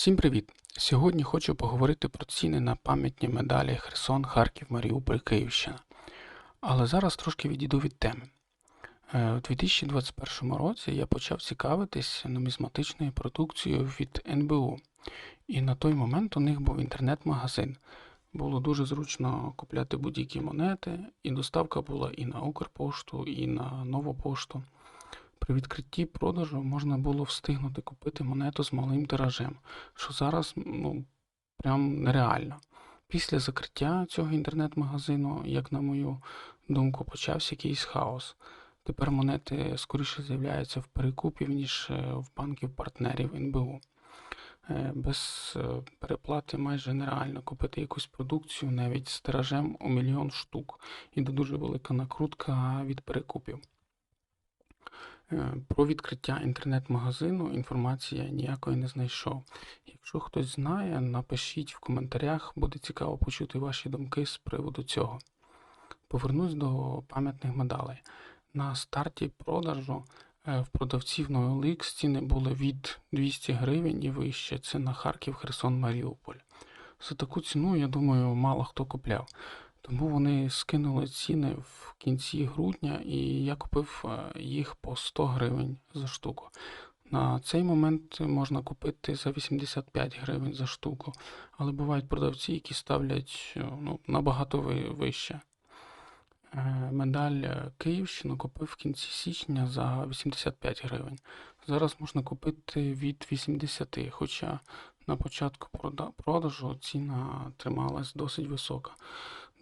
Всім привіт! Сьогодні хочу поговорити про ціни на пам'ятні медалі Херсон, Харків, Маріуполь, Київщина. Але зараз трошки відійду від теми. Е, У 2021 році я почав цікавитись нумізматичною продукцією від НБУ, і на той момент у них був інтернет-магазин. Було дуже зручно купляти будь-які монети, і доставка була і на Укрпошту, і на Нову пошту. При відкритті продажу можна було встигнути купити монету з малим тиражем, що зараз ну, прям нереально. Після закриття цього інтернет-магазину, як на мою думку, почався якийсь хаос. Тепер монети скоріше з'являються в перекупів, ніж е, в банків-партнерів НБУ. Е, Без е, переплати майже нереально купити якусь продукцію навіть з тиражем у мільйон штук. Іде дуже велика накрутка від перекупів. Е, Про відкриття інтернет-магазину інформації я ніякої не знайшов. Якщо хтось знає, напишіть в коментарях, буде цікаво почути ваші думки з приводу цього. Повернусь до пам'ятних медалей. На старті продажу е, в продавців на ціни були від 200 гривень і вище. Це на Харків, Херсон, Маріуполь. За таку ціну, я думаю, мало хто купляв. Тому вони скинули ціни в кінці грудня, і я купив е, їх по 100 гривень за штуку. На цей момент можна купити за 85 гривень за штуку, але бувають продавці, які ставлять е, ну, набагато вище. Е, Медаль Київщину купив в кінці січня за 85 гривень. Зараз можна купити від 80, хоча на початку продажу ціна трималась досить висока.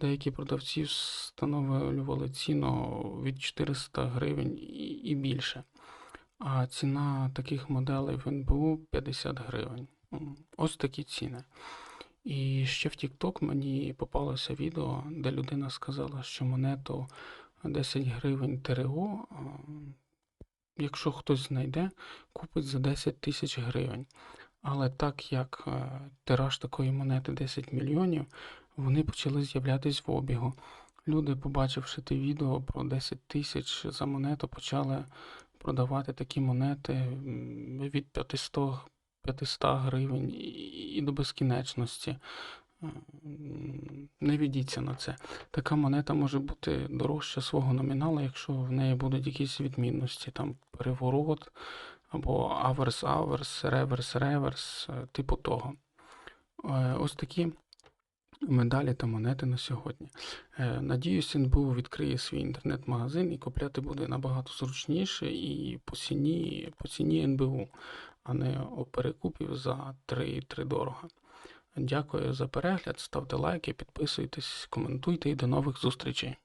Деякі продавці встановлювали ціну від 400 гривень і більше. А ціна таких моделей в НБУ 50 гривень. Ось такі ціни. І ще в TikTok мені попалося відео, де людина сказала, що монету 10 гривень ТРО, якщо хтось знайде, купить за 10 тисяч гривень. Але так як е, тираж такої монети 10 мільйонів, вони почали з'являтись в обігу. Люди, побачивши те відео про 10 тисяч за монету, почали продавати такі монети від 500, 500 гривень і, до безкінечності. Не ведіться на це. Така монета може бути дорожча свого номіналу, якщо в неї будуть якісь відмінності, там переворот або аверс-аверс, реверс-реверс, е, типу того. Е, Ось такі медалі та монети на сьогодні. Е, Надіюсь, НБУ відкриє свій інтернет-магазин і купляти буде набагато зручніше і по ціні, по ціні НБУ, а не у перекупів за 3 дорого. Дякую за перегляд, ставте лайки, підписуйтесь, коментуйте і до нових зустрічей.